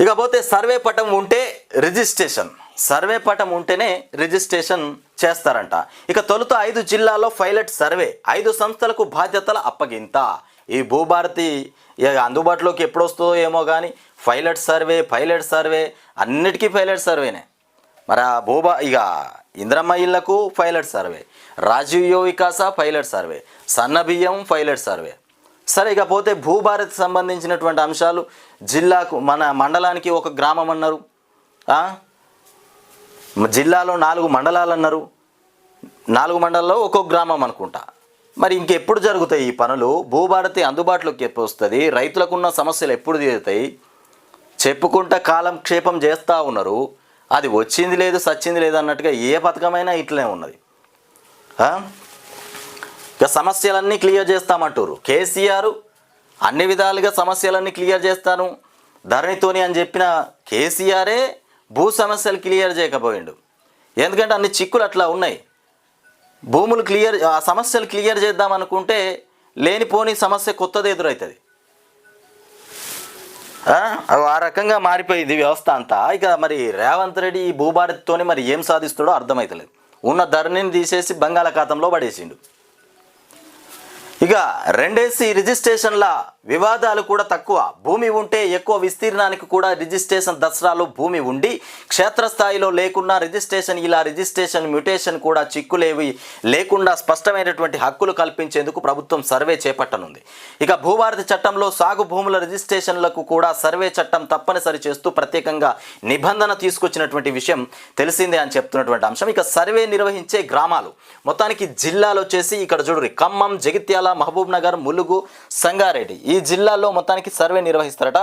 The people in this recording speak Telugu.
ఇకపోతే సర్వే పటం ఉంటే రిజిస్ట్రేషన్. సర్వే పటం ఉంటేనే రిజిస్ట్రేషన్ చేస్తారంట. ఇక తొలుత ఐదు జిల్లాల్లో పైలట్ సర్వే. ఐదు సంస్థలకు బాధ్యతల అప్పగింత. ఈ భూభారతి ఇక అందుబాటులోకి ఎప్పుడు వస్తుందో ఏమో కానీ పైలట్ సర్వే పైలట్ సర్వే అన్నిటికీ పైలట్ సర్వేనే. మరి ఆ భూభా ఇక ఇంద్రమ్మ ఇళ్ళకు పైలట్ సర్వే. రాజీవ్ యువ వికాస పైలట్ సర్వే. సన్న బియ్యం పైలట్ సర్వే. సరే ఇకపోతే భూభారత్ సంబంధించినటువంటి అంశాలు జిల్లాకు మన మండలానికి ఒక గ్రామం అన్నారు. జిల్లాలో నాలుగు మండలాలు అన్నారు. నాలుగు మండలాల్లో ఒక్కొక్క గ్రామం అనుకుంటా. మరి ఇంకెప్పుడు జరుగుతాయి ఈ పనులు? భూభారతి అందుబాటులోకి ఎప్పుడు వస్తుంది? రైతులకున్న సమస్యలు ఎప్పుడు తీరుతాయి? చెప్పుకుంటా కాలం క్షేపం చేస్తూ ఉన్నారు. అది వచ్చింది లేదు సచ్చింది లేదు అన్నట్టుగా ఏ పథకమైనా ఇట్లనే ఉన్నది. ఇక సమస్యలన్నీ క్లియర్ చేస్తామంటారు కేసీఆర్ అన్ని విధాలుగా సమస్యలన్నీ క్లియర్ చేస్తాను. ధరణితోని అని చెప్పిన కేసీఆరే భూ సమస్యలు క్లియర్ చేయకపోయిండు. ఎందుకంటే అన్ని చిక్కులు అట్లా ఉన్నాయి. భూములు క్లియర్ ఆ సమస్యలు క్లియర్ చేద్దాం అనుకుంటే లేనిపోని సమస్య కొత్తది ఎదురవుతుంది ఆ? రకంగా మారిపోయింది వ్యవస్థ అంతా. ఇక మరి రేవంత్ రెడ్డి ఈ భూభారతితోని మరి ఏం సాధిస్తాడో అర్థమవుతలేదు ఉన్న ధరణిని తీసేసి బంగాళాఖాతంలో పడేసిండు. ఇక రెండేసి రిజిస్ట్రేషన్ల వివాదాలు కూడా తక్కువ. భూమి ఉంటే ఎక్కువ విస్తీర్ణానికి కూడా రిజిస్ట్రేషన్ దసరాలో భూమి ఉండి క్షేత్రస్థాయిలో లేకున్నా రిజిస్ట్రేషన్ ఇలా రిజిస్ట్రేషన్ మ్యూటేషన్ కూడా చిక్కులేవి లేకుండా స్పష్టమైనటువంటి హక్కులు కల్పించేందుకు ప్రభుత్వం సర్వే చేపట్టనుంది. ఇక భూభారతి చట్టంలో సాగు భూముల రిజిస్ట్రేషన్లకు కూడా సర్వే చట్టం తప్పనిసరి చేస్తూ ప్రత్యేకంగా నిబంధన తీసుకొచ్చినటువంటి విషయం తెలిసిందే అని చెప్తున్నటువంటి అంశం. ఇక సర్వే నిర్వహించే గ్రామాలు. మొత్తానికి జిల్లాలు వచ్చేసి ఇక్కడ చూడరు ఖమ్మం జగిత్యాల మహబూబ్ నగర్ ములుగు సంగారెడ్డి. ఈ జిల్లాలో మొత్తానికి సర్వే నిర్వహిస్తారట.